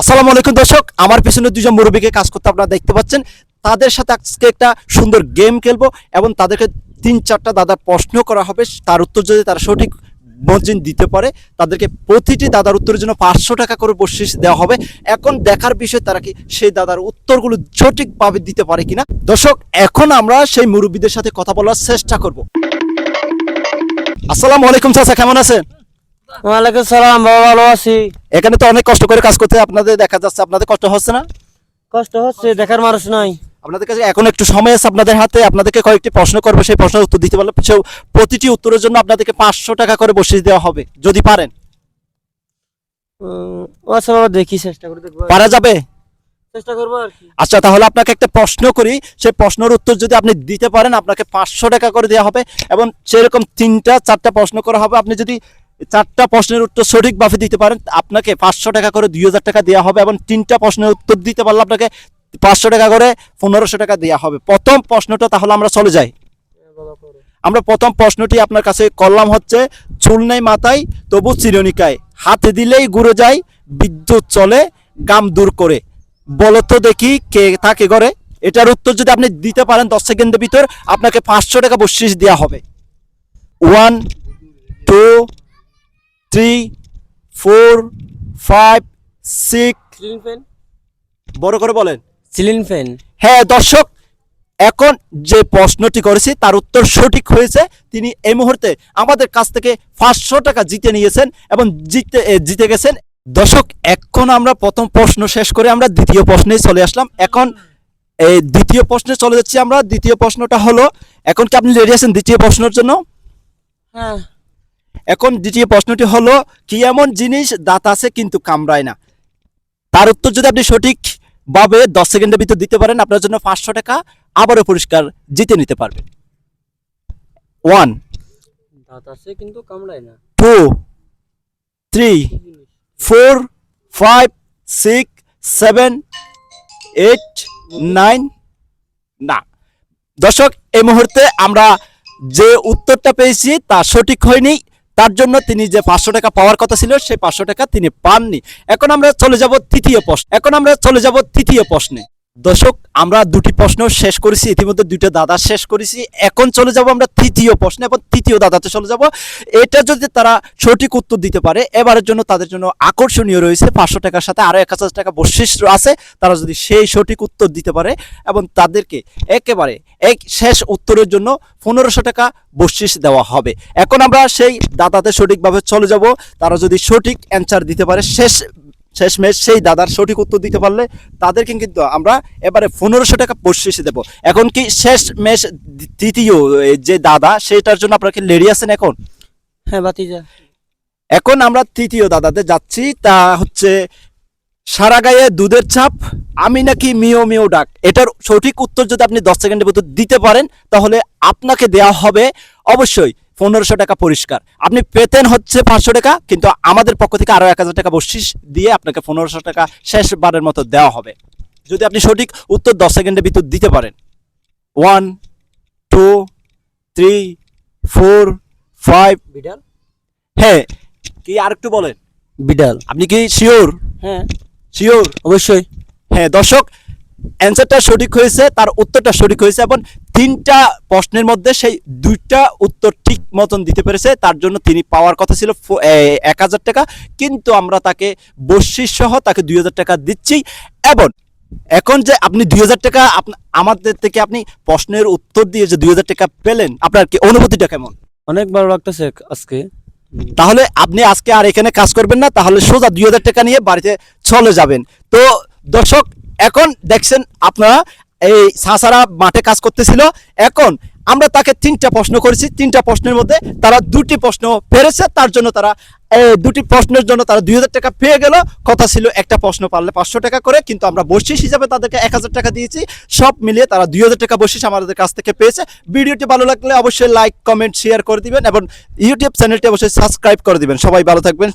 আসসালামু আলাইকুম দর্শক, আমার পিছনে দুজন মুরব্বীকে কাজ করতে আপনারা দেখতে পাচ্ছেন। তাদের সাথে আজকে একটা সুন্দর গেম খেলব এবং তাদেরকে তিন চারটা দাদার প্রশ্ন করা হবে, তার উত্তর যদি তারা সঠিক মর্জিন দিতে পারে, তাদেরকে প্রতিটি দাদার উত্তরের জন্য পাঁচশো টাকা করে বসিস দেওয়া হবে। এখন দেখার বিষয় তারা কি সেই দাদার উত্তরগুলো সঠিকভাবে দিতে পারে কিনা? দর্শক, এখন আমরা সেই মুরব্বীদের সাথে কথা বলার চেষ্টা করব। আসসালামু আলাইকুম চাচা, কেমন আছেন? ওয়ালাইকুম সালাম বাবা ভালো আছি। এখানে তো অনেক কষ্ট করে কাজ করতে আপনাদের দেখা যাচ্ছে আপনাদের কষ্ট হচ্ছে না? কষ্ট হচ্ছে দেখার মানুষ নাই। আপনাদের কাছে এখন একটু সময় আছে আপনাদের হাতে আপনাদেরকে কয়েকটি প্রশ্ন করব সেই প্রশ্নের উত্তর দিতে পারলে প্রতিটি উত্তরের জন্য আপনাদেরকে পাঁচশো টাকা করে বসিয়ে দেওয়া হবে যদি পারেন। আচ্ছা বাবা দেখি চেষ্টা করে দেখব। পারা যাবে? চেষ্টা করব আর কি। আচ্ছা তাহলে আপনাকে একটা প্রশ্ন করি সেই প্রশ্নের উত্তর যদি আপনি দিতে পারেন আপনাকে পাঁচশো টাকা করে দেওয়া হবে এবং সেরকম তিনটা চারটা প্রশ্ন করা হবে আপনি যদি চারটা প্রশ্নের উত্তর সঠিকভাবে দিতে পারেন। আপনাকে পাঁচশো টাকা করে দুই হাজার টাকা দেওয়া হবে এবং তিনটা প্রশ্নের উত্তর দিতে পারলে আপনাকে পাঁচশো টাকা করে পনেরোশো টাকা দেওয়া হবে। প্রথম প্রশ্নটা তাহলে আমরা চলে যাই। আমরা প্রথম প্রশ্নটি আপনার কাছে করলাম হচ্ছে চুল নেই মাথায়, তবু চিরনিকায়। হাতে দিলেই ঘুরে যায়, বিদ্যুৎ চলে, গাম দূর করে। বলো তো দেখি কে থাকে ঘরে। এটার উত্তর যদি আপনি দিতে পারেন দশ সেকেন্ডের ভিতর, আপনাকে পাঁচশো টাকা বসিস দেওয়া হবে। One two three four five six ceiling fan বড় করে বলেন। সিলিং ফ্যান হ্যাঁ দর্শক এখন যে প্রশ্নটি করেছি তার উত্তর সঠিক হয়েছে। তিনি এই মুহূর্তে আমাদের কাছ থেকে পাঁচশো টাকা জিতে নিয়েছেন এবং জিতে জিতে গেছেন। দর্শক এখন আমরা প্রথম প্রশ্ন শেষ করে আমরা দ্বিতীয় প্রশ্নে চলে আসলাম। এখন এই দ্বিতীয় প্রশ্নে চলে যাচ্ছি আমরা। দ্বিতীয় প্রশ্নটা হলো এখন কি আপনি রেডি আছেন দ্বিতীয় প্রশ্নের জন্য? হ্যাঁ। এখন দ্বিতীয় প্রশ্নটি হলো কি এমন জিনিস দাঁত আছে কিন্তু কামড়ায় না? তার উত্তর যদি আপনি সঠিক ভাবে দশ সেকেন্ডের ভিতর দিতে পারেন আপনার জন্য পাঁচশো টাকা আবারও পুরস্কার জিতে নিতে পারবেন ওয়ান দাঁত আছে কিন্তু কামড়ায় না। Two three four five six seven eight nine না। দর্শক এই মুহূর্তে আমরা যে উত্তরটা পেয়েছি তা সঠিক হয়নি। তার জন্য তিনি যে পাঁচশো টাকা পাওয়ার কথা ছিল, সেই পাঁচশো টাকা তিনি পাননি। এখন আমরা চলে যাব তৃতীয় প্রশ্ন। এখন আমরা চলে যাব তৃতীয় প্রশ্নে। দর্শক, আমরা দুটি প্রশ্ন শেষ করেছি, ইতিমধ্যে দুটো দাদা শেষ করেছি। এখন চলে যাব আমরা তৃতীয় প্রশ্ন এবং তৃতীয় দাদাতে চলে যাব। এটা যদি তারা সঠিক উত্তর দিতে পারে, এবারের জন্য তাদের জন্য আকর্ষণীয় রয়েছে, পাঁচশো টাকার সাথে আরও এক হাজার টাকা বশিস আছে। তারা যদি সেই সঠিক উত্তর দিতে পারে এবং তাদেরকে একেবারে এক শেষ উত্তরের জন্য পনেরোশো টাকা বশিস দেওয়া হবে। এখন আমরা সেই দাদাতে সঠিকভাবে চলে যাব। তারা যদি সঠিক অ্যান্সার দিতে পারে, শেষ শেষ ম্যাচ সেই দাদার সঠিক উত্তর দিতে পারলে তাদেরকে কিন্তু আমরা এবারে পনেরোশো টাকা বসিয়ে দেবো। এখন কি শেষ ম্যাচ তৃতীয় যে দাদা সেটার জন্য আপনারা কি লেডি আছেন এখন? হ্যাঁ বাতিজা এখন আমরা তৃতীয় দাদাতে যাচ্ছি তা হচ্ছে সারা গায়ে দুধের ছাপ আমি নাকি মিও মিও ডাক। এটার সঠিক উত্তর যদি আপনি দশ সেকেন্ডের ভিতর দিতে পারেন তাহলে আপনাকে দেওয়া হবে অবশ্যই পনেরোশো টাকা পরিষ্কার। আপনি পেতেন হচ্ছে পাঁচশো টাকা কিন্তু আমাদের পক্ষ থেকে আরও এক হাজার টাকা বসিস দিয়ে আপনাকে পনেরোশো টাকা শেষবারের মতো দেওয়া হবে। যদি আপনি সঠিক উত্তর দশ সেকেন্ডের ভিতর দিতে পারেন। One two three four five বিড়াল? হ্যাঁ কি আর একটু বলেন? বিড়াল। আপনি কি শিওর হ্যাঁ। শিওর অবশ্যই। হ্যাঁ দর্শক অ্যান্সারটা সঠিক হয়েছে তার উত্তরটা সঠিক হয়েছে এবং তিনটা প্রশ্নের মধ্যে সেই দুইটা উত্তর ঠিক মতন দিতে পেরেছে তার জন্য তিনি পাওয়ার কথা ছিল এক হাজার টাকা। কিন্তু আমরা তাকে বশিস সহ তাকে দুই হাজার টাকা দিচ্ছি এবং এখন যে আপনি দুই হাজার টাকা আমাদের থেকে আপনি প্রশ্নের উত্তর দিয়ে যে দুই হাজার টাকা পেলেন আপনার কি অনুভূতিটা কেমন? অনেক ভালো লাগতেছে আজকে। তাহলে আপনি আজকে আর এখানে কাজ করবেন না তাহলে সোজা দুই হাজার টাকা নিয়ে বাড়িতে চলে যাবেন। তো দর্শক এখন দেখছেন আপনারা, এই সাসারা মাঠে কাজ করতেছিল। এখন আমরা তাকে তিনটা প্রশ্ন করেছি। তিনটা প্রশ্নের মধ্যে তারা দুটি প্রশ্ন পেরেছে, তার জন্য তারা দুটি প্রশ্নের জন্য তারা দুই হাজার টাকা পেয়ে গেল। কথা ছিল একটা প্রশ্ন পারলে পাঁচশো টাকা করে, কিন্তু আমরা বসিস হিসাবে তাদেরকে এক হাজার টাকা দিয়েছি। সব মিলিয়ে তারা দুই হাজার টাকা বসিস আমাদের কাছ থেকে পেয়েছে। ভিডিওটি ভালো লাগলে অবশ্যই লাইক, কমেন্ট, শেয়ার করে দিবেন এবং ইউটিউব চ্যানেলটি অবশ্যই সাবস্ক্রাইব করে দিবেন। সবাই ভালো থাকবেন।